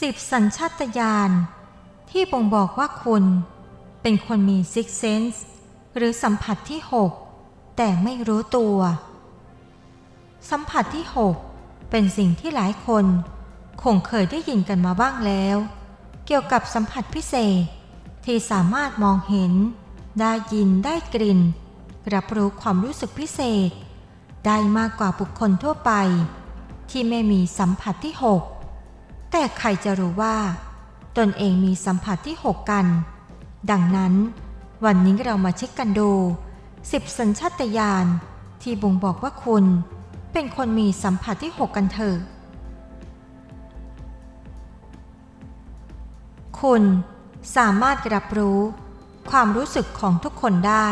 สิบสัญชาตญาณที่บ่งบอกว่าคุณ เป็นคนมีซิกเซนส์หรือสัมผัสที่ 6 แต่ไม่รู้ตัว สัมผัสที่ 6 เป็นสิ่งที่หลายคน คงเคยได้ยินกันมาบ้างแล้ว เกี่ยวกับสัมผัสพิเศษ ที่สามารถมองเห็น ได้ยินได้กลิ่น รับรู้ความรู้สึกพิเศษ ได้มากกว่าบุคคลทั่วไป ที่ไม่มีสัมผัสที่ 6 แต่ใครจะรู้ว่า ตนเองมีสัมผัสที่ 6 กัน ดังนั้น วันนี้เรามาเช็คกันดู 10 สัญชาตญาณที่บ่งบอกว่าคุณ เป็นคนมีสัมผัสที่ 6 กันเถอะ คุณสามารถรับรู้ความรู้สึกของทุกคนได้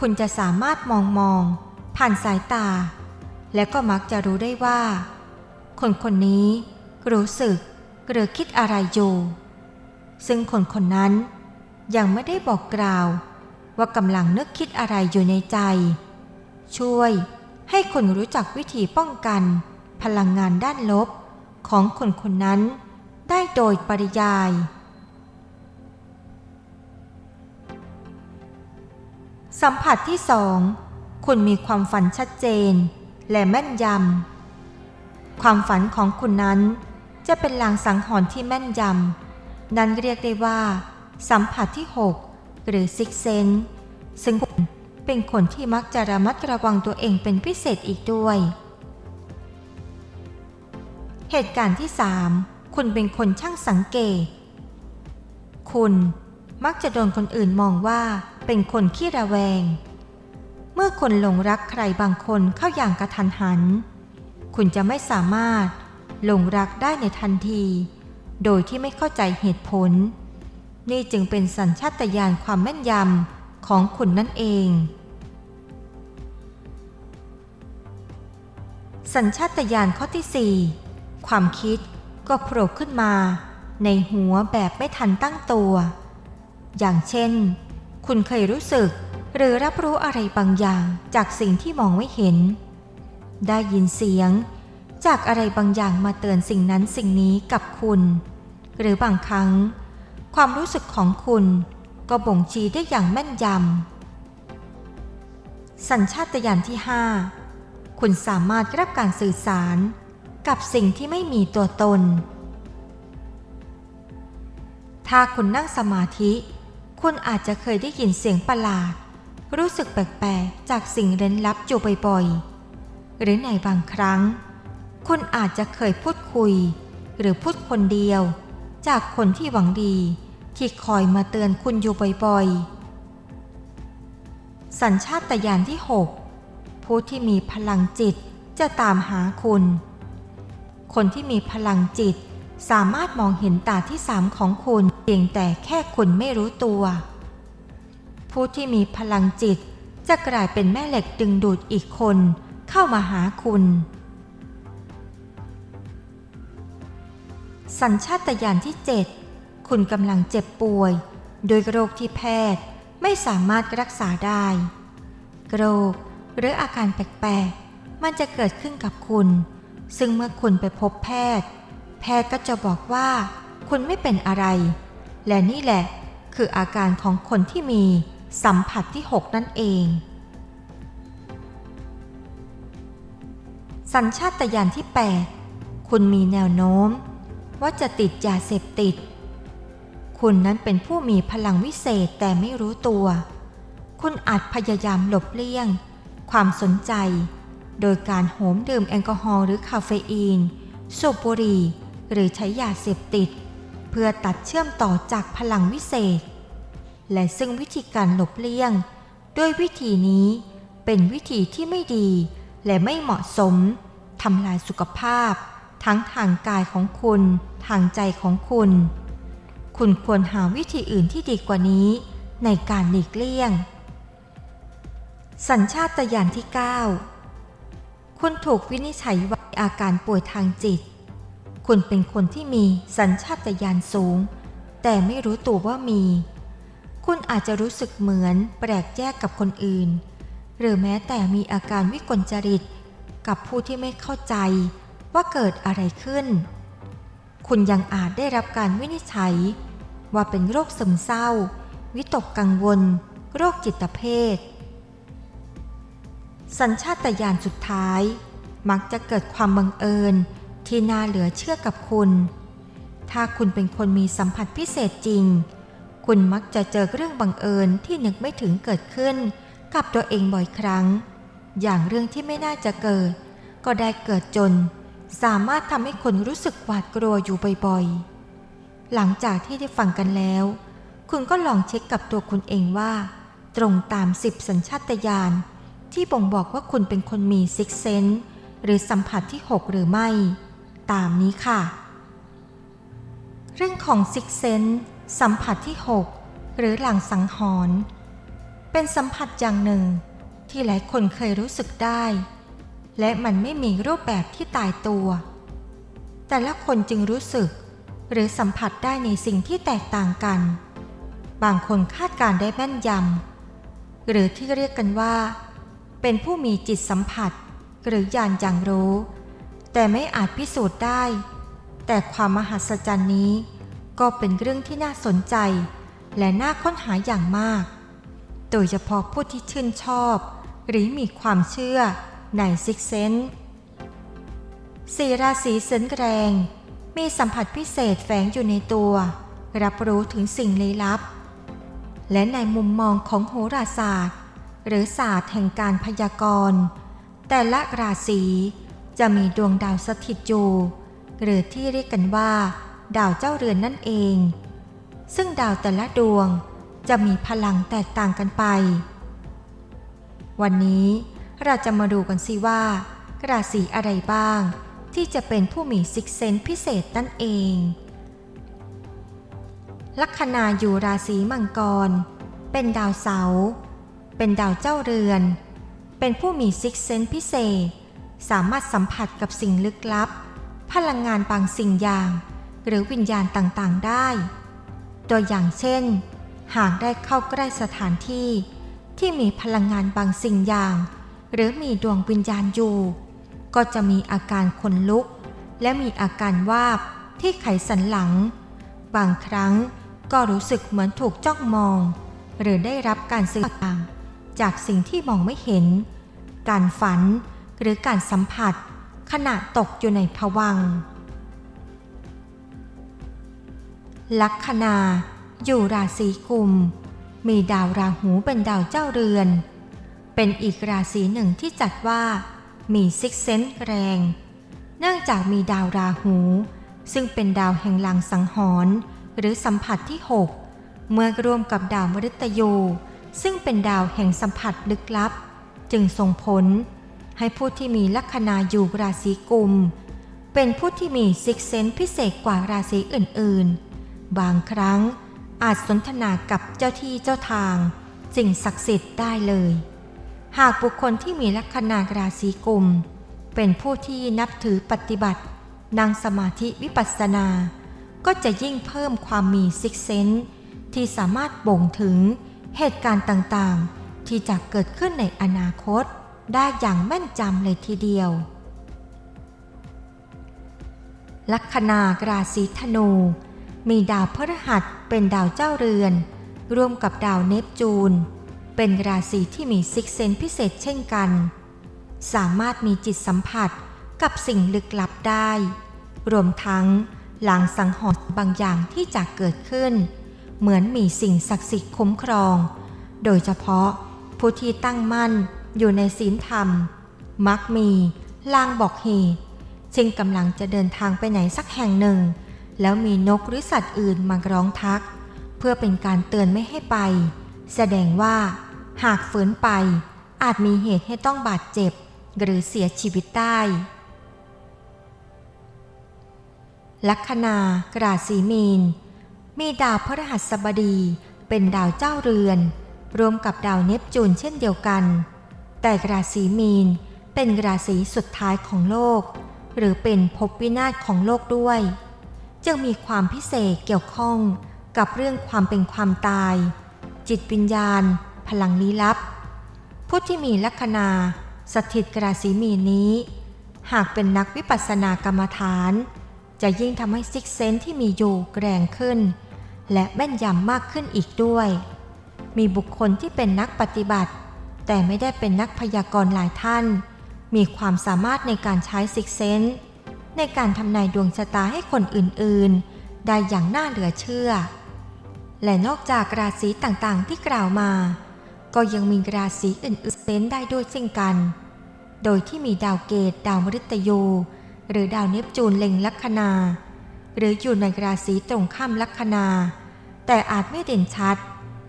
คุณจะสามารถมองมอง ผ่านสายตา และก็มักจะรู้ได้ว่า คนคนนี้ รู้สึกหรือคิดอะไรอยู่ ซึ่งคนคนนั้นยังไม่ได้บอกกล่าว ว่ากำลังนึกคิดอะไรอยู่ในใจ ช่วยให้คุณรู้จักวิธีป้องกันพลังงานด้านลบของคนคนนั้นได้โดยปริยาย สัมผัสที่สองคุณมีความฝันชัดเจน และแม่นยำความฝันของคุณนั้น จะเป็นลางสังหรณ์ที่แม่นยำ นั้นเรียกได้ว่า สัมผัสที่ 6 หรือซิกเซนซึ่งเป็นคนที่มักจะระมัดระวังตัวเองเป็นพิเศษอีกด้วย เหตุการณ์ที่ 3 คุณเป็นคนช่างสังเกต คุณมักจะโดนคนอื่นมองว่าเป็นคนขี้ระแวง เมื่อคนหลงรักใครบางคนเข้าอย่างกระทันหัน คุณจะไม่สามารถ หลงรักได้ในทันที โดยที่ไม่เข้าใจเหตุผล นี่จึงเป็นสัญชาตญาณความแม่นยำของคุณนั่นเอง สัญชาตญาณข้อที่ 4 ความคิดก็โผล่ขึ้นมา ในหัวแบบไม่ทันตั้งตัว อย่างเช่น คุณเคยรู้สึกหรือรับรู้อะไรบางอย่างจากสิ่งที่มองไม่เห็น ได้ยินเสียง จากอะไรบางอย่างมาเตือนสิ่งนั้นสิ่งนี้กับคุณ หรือบางครั้ง ความรู้สึกของคุณก็บ่งชี้ได้อย่างแม่นยำ สัญชาตญาณที่ 5 คุณสามารถรับการสื่อสารกับสิ่งที่ไม่มีตัวตน ถ้าคุณนั่งสมาธิ คุณอาจจะเคยได้ยินเสียงประหลาด รู้สึกแปลกๆ จากสิ่งเร้นลับอยู่บ่อยๆ หรือในบางครั้ง คุณอาจจะเคยพูดคุย หรือพูดคนเดียว จากคนที่หวังดี ที่คอยมาเตือนคุณอยู่บ่อยๆ สัญชาตญาณที่ 6 ผู้ที่มีพลังจิตจะตามหาคุณ คนที่มีพลังจิตสามารถมองเห็นตาที่สามของคุณเพียงแต่แค่คุณไม่รู้ตัว ผู้ที่มีพลังจิตจะกลายเป็นแม่เหล็กดึงดูดอีกคนเข้ามาหาคุณ สัญชาตญาณที่ 7 คุณกำลังเจ็บป่วย โดยโรคที่แพทย์ไม่สามารถรักษาได้โรคหรืออาการแปลกๆ มันจะเกิดขึ้นกับคุณ ซึ่งเมื่อคุณไปพบแพทย์ แพทย์ก็จะบอกว่า คุณไม่เป็นอะไร และนี่แหละคืออาการของคนที่มีสัมผัสที่ 6 นั่นเอง สัญชาตญาณที่ 8 คุณมีแนวโน้ม ว่าจะติดยาเสพติด คุณนั้นเป็นผู้มีพลังวิเศษแต่ไม่รู้ตัว คุณอาจพยายามหลบเลี่ยง ความสนใจ โดยการโหมดื่มแอลกอฮอล์หรือคาเฟอีน สูบบุหรี่หรือใช้ยาเสพติด เพื่อตัดเชื่อมต่อจากพลังวิเศษ และซึ่งวิธีการหลบเลี่ยง ด้วยวิธีนี้เป็นวิธีที่ไม่ดีและไม่เหมาะสมทำลายสุขภาพ ทั้งทางกายของคุณ ทางใจของคุณ คุณควรหาวิธีอื่นที่ดีกว่านี้ ในการหลีกเลี่ยง สัญชาตญาณที่ 9 คุณถูกวินิจฉัยว่ามีอาการป่วยทางจิต คุณเป็นคนที่มีสัญชาตญาณสูง แต่ไม่รู้ตัวว่ามี คุณอาจจะรู้สึกเหมือนแปลกแยกกับคนอื่น หรือแม้แต่มีอาการวิกลจริต กับผู้ที่ไม่เข้าใจ ว่าเกิดอะไรขึ้น คุณยังอาจได้รับการวินิจฉัย ว่าเป็นโรคซึมเศร้า วิตกกังวล โรคจิตเภท สัญชาตญาณสุดท้าย มักจะเกิดความบังเอิญที่น่าเหลือเชื่อกับคุณ ถ้าคุณเป็นคนมีสัมผัสพิเศษจริง คุณมักจะเจอเรื่องบังเอิญที่นึกไม่ถึงเกิดขึ้น กับตัวเองบ่อยครั้ง อย่างเรื่องที่ไม่น่าจะเกิด ก็ได้เกิดจน สามารถทำให้คนรู้สึกหวาดกลัวอยู่บ่อยๆ หลังจากที่ได้ฟังกันแล้ว คุณก็ลองเช็คกับตัวคุณเองว่า ตรงตามสิบสัญชาตญาณที่บ่งบอกว่าคุณเป็นคนมีซิกเซนหรือสัมผัสที่ 6 หรือไม่ ตามนี้ค่ะ เรื่องของซิกเซนสัมผัสที่ 6 หรือหลังสังหรณ์เป็นสัมผัสอย่างหนึ่ง ที่หลายคนเคยรู้สึกได้ และมันไม่มีรูปแบบที่ตายตัว แต่ละคนจึงรู้สึก หรือสัมผัสได้ในสิ่งที่แตกต่างกัน บางคนคาดการได้แม่นยำ หรือที่เรียกกันว่า เป็นผู้มีจิตสัมผัส หรือญาณอย่างรู้ แต่ไม่อาจพิสูจน์ได้ แต่ความมหัศจรรย์นี้ ก็เป็นเรื่องที่น่าสนใจ และน่าค้นหาอย่างมาก โดยเฉพาะผู้ที่ชื่นชอบ หรือมีความเชื่อ ในซิกเซนสี่ราศีเซนแรง มีสัมผัสพิเศษแฝงอยู่ในตัว รับรู้ถึงสิ่งลี้ลับ และในมุมมองของโหราศาสตร์ หรือศาสตร์แห่งการพยากรณ์ แต่ละราศีจะมีดวงดาวสถิตอยู่หรือที่เรียกกันว่า ดาวเจ้าเรือนนั่นเอง ซึ่งดาวแต่ละดวงจะมีพลังแตกต่างกันไป วันนี้ เราจะมาดูกันสิว่า ราศีอะไรบ้าง ที่จะเป็นผู้มีซิกเซนพิเศษนั่นเอง ลัคนาอยู่ราศีมังกร เป็นดาวเสาร์เป็นดาวเจ้าเรือน เป็นผู้มีซิกเซนพิเศษ สามารถสัมผัสกับสิ่งลึกลับ พลังงานบางสิ่งอย่าง หรือวิญญาณต่างๆได้ ตัวอย่างเช่น หากได้เข้าใกล้สถานที่ที่มีพลังงานบางสิ่งอย่าง หรือมีดวงวิญญาณอยู่ ก็จะมีอาการขนลุก และมีอาการวาบที่ไขสันหลัง บางครั้งก็รู้สึกเหมือนถูกจ้องมอง หรือได้รับการสื่อสารจากสิ่งที่มองไม่เห็น การฝันหรือการสัมผัส ขณะตกอยู่ในภวัง ลัคนา อยู่ราศีกุม มีดาวราหูเป็นดาวเจ้าเรือน เป็นอีกราศีหนึ่งที่จัดว่า มีซิกเซนแรง เนื่องจากมีดาวราหู ซึ่งเป็นดาวแห่งลังสังหรณ์หรือสัมผัสที่ 6 เมื่อรวมกับดาวมฤตยู ซึ่งเป็นดาวแห่งสัมผัสลึกลับ จึงส่งผล ให้ผู้ที่มีลัคนาอยู่ราศีกุม เป็นผู้ที่มีซิกเซนพิเศษกว่าราศีอื่นๆ บางครั้งอาจสนทนากับเจ้าที่เจ้าทางสิ่งศักดิ์สิทธิ์ได้เลย หากบุคคลที่มีลัคนาราศีกุม เป็นผู้ที่นับถือปฏิบัตินั่งสมาธิวิปัสสนา ก็จะยิ่งเพิ่มความมีซิกเซนที่สามารถบ่งถึงเหตุการณ์ต่างๆ ที่จะเกิดขึ้นในอนาคต ได้อย่างแม่นจำเลยทีเดียว ลัคนาราศีธนู มีดาวพฤหัสเป็นดาวเจ้าเรือน ร่วมกับดาวเนปจูน เป็นราศีที่มีซิกเซนพิเศษเช่นกัน สามารถมีจิตสัมผัสกับสิ่งลึกลับได้ รวมทั้งหลังสังหรณ์บางอย่างที่จะเกิดขึ้น เหมือนมีสิ่งศักดิ์สิทธิ์คุ้มครอง โดยเฉพาะผู้ที่ตั้งมั่นอยู่ในศีลธรรม มักมีลางบอกเหตุเช่นกำลังจะเดินทางไปไหนสักแห่งหนึ่ง แล้วมีนกหรือสัตว์อื่นมาร้องทัก เพื่อเป็นการเตือนไม่ให้ไป แสดงว่า หากฝืนไปอาจมีเหตุให้ต้องบาดเจ็บ หรือเสียชีวิตได้ ลัคนากราศีมีน มีดาวพฤหัสบดีเป็นดาวเจ้าเรือน รวมกับดาวเนปจูนเช่นเดียวกัน แต่ราศีมีนเป็นราศีสุดท้ายของโลก หรือเป็นภพวินาศของโลกด้วย จึงมีความพิเศษเกี่ยวข้องกับเรื่องความเป็นความตาย จิตวิญญาณ พลังลี้ลับ ผู้ที่มีลัคนาสถิตราศีมีนี้ หากเป็นนักวิปัสสนากรรมฐาน จะยิ่งทำให้ซิกเซนที่มีอยู่แกร่งขึ้น และแม่นยำมากขึ้นอีกด้วย มีบุคคลที่เป็นนักปฏิบัติ แต่ไม่ได้เป็นนักพยากรณ์หลายท่าน มีความสามารถในการใช้ซิกเซนในการทำนายดวงชะตาให้คนอื่นๆ ได้อย่างน่าเหลือเชื่อ และนอกจากราศีต่างๆที่กล่าวมา ก็ยังมีราศีอื่นๆเซนได้ด้วยเช่นกัน โดยที่มีดาวเกต ดาวมฤตยู หรือดาวเนปจูนเล็งลัคนา หรืออยู่ในราศีตรงข้ามลัคนา แต่อาจไม่เด่นชัด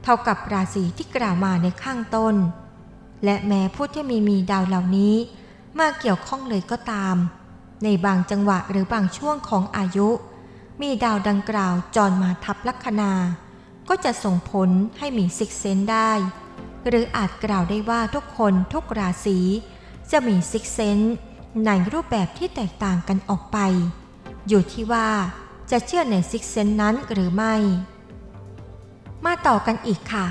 เท่ากับราศีที่กล่าวมาในข้างต้น และแม้ผู้ที่มีมีดาวเหล่านี้ มาเกี่ยวข้องเลยก็ตาม ในบางจังหวะหรือบางช่วงของอายุ มีดาวดังกล่าวจรมาทับลัคนา ก็จะส่งผลให้มีซิกเซนได้ หรืออาจกล่าวได้ว่าทุกคนทุกราศีจะมีซิกเซนในรูปแบบที่แตกต่างกันออกไป อยู่ที่ว่าจะเชื่อในซิกเซนนั้นหรือไม่ มาต่อกันอีกค่ะ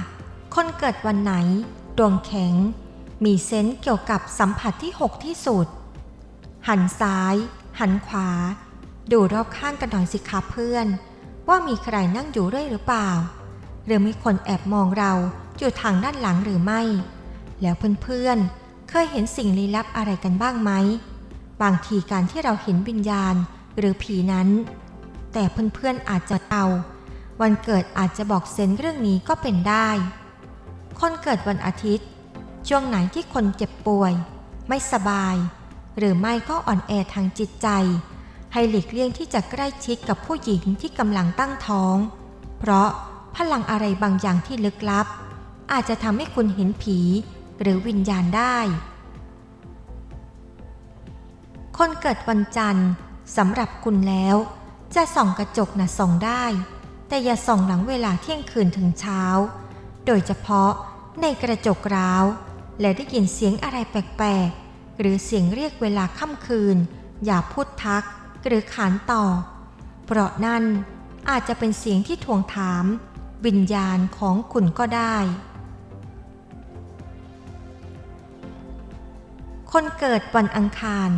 คนเกิดวันไหน ดวงแข็ง มีเซนส์เกี่ยวกับสัมผัสที่ 6 ที่สุด หันซ้าย หันขวา ดูรอบข้างกันหน่อยสิคะเพื่อน ว่ามีใครนั่งอยู่ด้วยหรือเปล่า หรือมีคนแอบมองเรา อยู่ทางด้านหลังหรือไม่ แล้วเพื่อนๆ เคยเห็นสิ่งลี้ลับอะไรกันบ้างไหม บางทีการที่เราเห็นวิญญาณหรือผีนั้น แต่เพื่อนๆอาจจะเอาวันเกิดอาจจะบอกเซนเรื่องนี้ก็เป็นได้ คนเกิดวันอาทิตย์ ช่วงไหนที่คนเจ็บป่วย ไม่สบาย หรือไม่ก็อ่อนแอทางจิตใจ ให้หลีกเลี่ยงที่จะใกล้ชิดกับผู้หญิงที่กำลังตั้งท้อง เพราะพลังอะไรบางอย่างที่ลึกลับ อาจจะทำให้คุณเห็นผี หรือวิญญาณได้ คนเกิดวันจันทร์สำหรับคุณแล้ว จะส่องกระจกนะส่องได้ แต่อย่าส่องหลังเวลาเที่ยงคืนถึงเช้า โดยเฉพาะในกระจกร้าว และได้ยินเสียงอะไรแปลกๆ หรือเสียงเรียกเวลาค่ำคืน อย่าพูดทักหรือขานต่อ เพราะนั่นอาจจะเป็นเสียงที่ทวงถาม วิญญาณของคุณก็ได้ คนเกิดวันอังคาร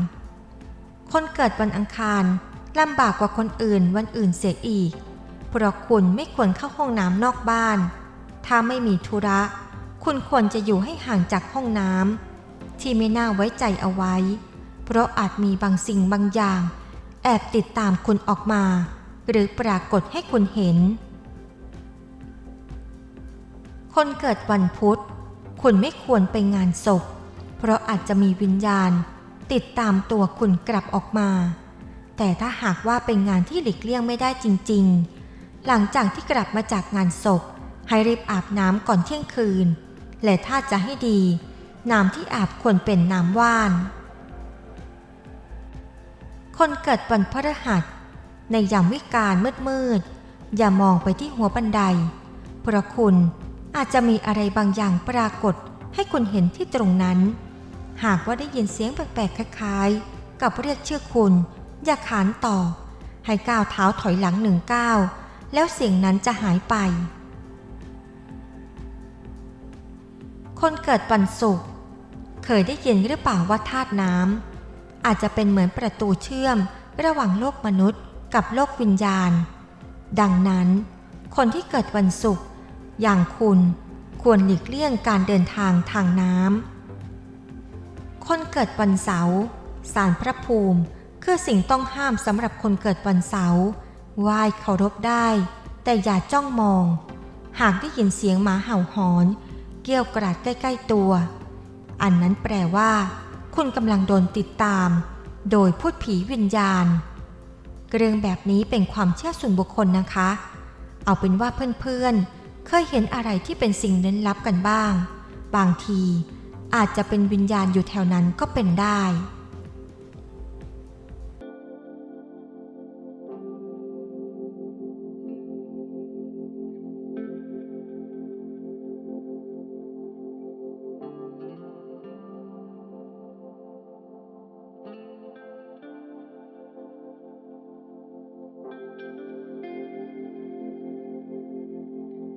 คนเกิดวันอังคารลำบากกว่าคนอื่นวันอื่นเสียอีก เพราะคุณไม่ควรเข้าห้องน้ำนอกบ้าน ถ้าไม่มีธุระ คุณควรจะอยู่ให้ห่างจากห้องน้ำที่ไม่น่าไว้ใจเอาไว้ เพราะอาจมีบางสิ่งบางอย่าง แอบติดตามคุณออกมา หรือปรากฏให้คุณเห็น คนเกิดวันพุธ คุณไม่ควรไปงานศพ เพราะอาจจะมีวิญญาณ ติดตามตัวคุณกลับออกมา แต่ถ้าหากว่าเป็นงานที่หลีกเลี่ยงไม่ได้จริง ๆ หลังจากที่กลับมาจากงานศพ ให้รีบอาบน้ำก่อนเที่ยงคืน และถ้าจะให้ดี น้ำที่อาบควรเป็นน้ำว่าน คนเกิดวันพฤหัส ในยามวิกาลมืดๆอย่ามองไปที่หัวบันได เพราะคุณอาจจะมีอะไรบางอย่างปรากฏให้คุณเห็นที่ตรงนั้น หากว่าได้ยินเสียงแปลกๆคล้ายๆ กับเรียกชื่อคุณ อย่าขานต่อ ให้ก้าวเท้าถอยหลังหนึ่งก้าว แล้วเสียงนั้นจะหายไป คนเกิดวันศุกร์เคยได้ยินหรือเปล่าว่าธาตุน้ำอาจจะเป็นเหมือนประตูเชื่อมระหว่างโลกมนุษย์กับโลกวิญญาณ ดังนั้น คนที่เกิดวันศุกร์อย่างคุณควรหลีกเลี่ยงการเดินทางทางน้ำ คนเกิดวันเสาร์สารพระภูมิ คือสิ่งต้องห้ามสำหรับคนเกิดวันเสาร์ไหว้เคารพได้ แต่อย่าจ้องมอง หากได้ยินเสียงหมาเห่าหอน เกี้ยวกราดใกล้ๆตัว อันนั้นแปลว่า คุณกำลังโดนติดตาม โดยพูดผีวิญญาณ เรื่องแบบนี้เป็นความเชื่อส่วนบุคคลนะคะ เอาเป็นว่าเพื่อนๆ เคยเห็นอะไรที่เป็นสิ่งเล้นลับกันบ้าง บางที อาจจะเป็นวิญญาณอยู่แถวนั้นก็เป็นได้